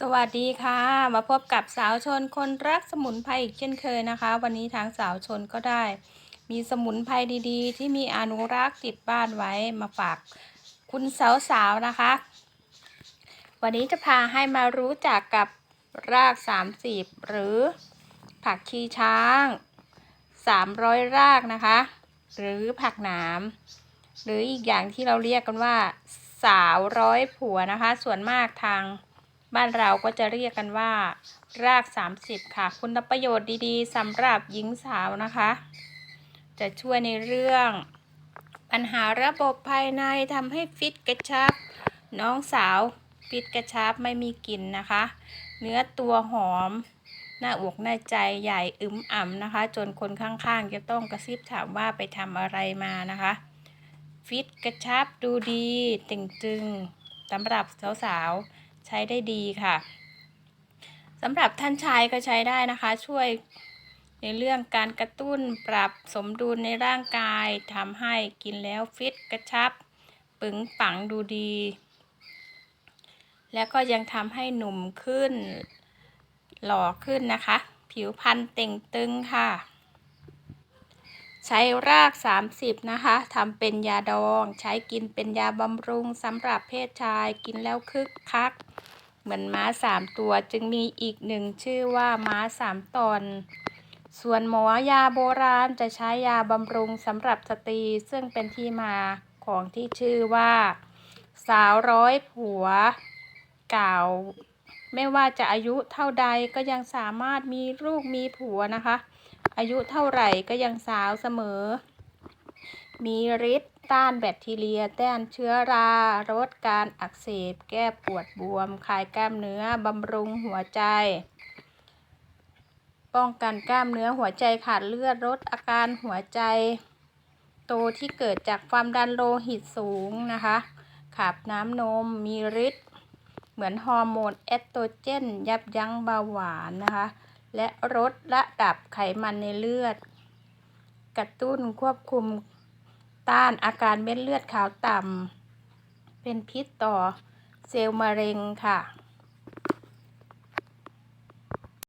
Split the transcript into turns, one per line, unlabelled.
สวัสดีค่ะ มาพบกับสาวชนคนรักสมุนไพรอีกเช่นเคยนะคะ วันนี้ทางสาวชนก็ได้ มีสมุนไพรดีๆ ที่มีอนุรักษ์ติดบ้านไว้มาฝากคุณสาวๆนะคะ วันนี้จะพาให้มารู้จักกับราก 30 หรือผักชีช้าง 300 รากนะคะ หรือผักหนามหรืออีกอย่างที่เราเรียกกันว่าสาวร้อยผัวนะคะ ส่วนมากทาง บ้านเราก็จะเรียกกันว่า ราก 30 ค่ะ คุณประโยชน์ดีๆสำหรับหญิงสาวนะคะ จะช่วยในเรื่อง ปัญหาระบบภายในทำให้ฟิตกระชับ น้องสาวฟิตกระชับไม่มีกลิ่นนะคะ เนื้อตัวหอม หน้าอกหน้าใจใหญ่อึมอ่ำนะคะ จนคนข้างๆ จะต้องกระซิบถามว่าไปทำอะไรมานะคะ ฟิตกระชับดูดีตึงตึงสำหรับสาวๆ ใช้ได้ดีค่ะสำหรับท่านชายก็ใช้ได้นะคะ ช่วยในเรื่องการกระตุ้นปรับสมดุลในร่างกายทำให้กินแล้วฟิตกระชับ ปึงปังดูดี แล้วก็ยังทำให้หนุ่มขึ้น หล่อขึ้นนะคะ ผิวพรรณเต่งตึงค่ะ ใช้ราก 30 นะคะทำเป็นยาดอง ใช้กินเป็นยาบำรุงสำหรับเพศชายกินแล้วคึกคัก เหมือนม้าสามตัวจึงมีอีกหนึ่งชื่อว่าม้าสามตอน ส่วนหมอยาโบราณจะใช้ยาบำรุงสำหรับสตรี ซึ่งเป็นที่มาของที่ชื่อว่า สาวร้อยผัวเก่าไม่ว่าจะอายุเท่าใดก็ยังสามารถมีลูกมีผัวนะคะ อายุเท่าไหร่ก็ยังสาวเสมอ มีฤทธิ์ต้านแบคทีเรีย ต้านเชื้อราลดการอักเสบ แก้ปวดบวม คลายกล้ามเนื้อบำรุงหัวใจ ป้องกันกล้ามเนื้อหัวใจขาดเลือดลดอาการหัวใจ โตที่เกิดจากความดันโลหิตสูงนะคะขับน้ำนมมีฤทธิ์เหมือนฮอร์โมนเอสโตรเจน ยับยั้งเบาหวานนะคะ และลดระดับไขมันในเลือด กระตุ้นควบคุมต้านอาการเม็ดเลือดขาวต่ำ เป็นพิษต่อเซลล์มะเร็งค่ะ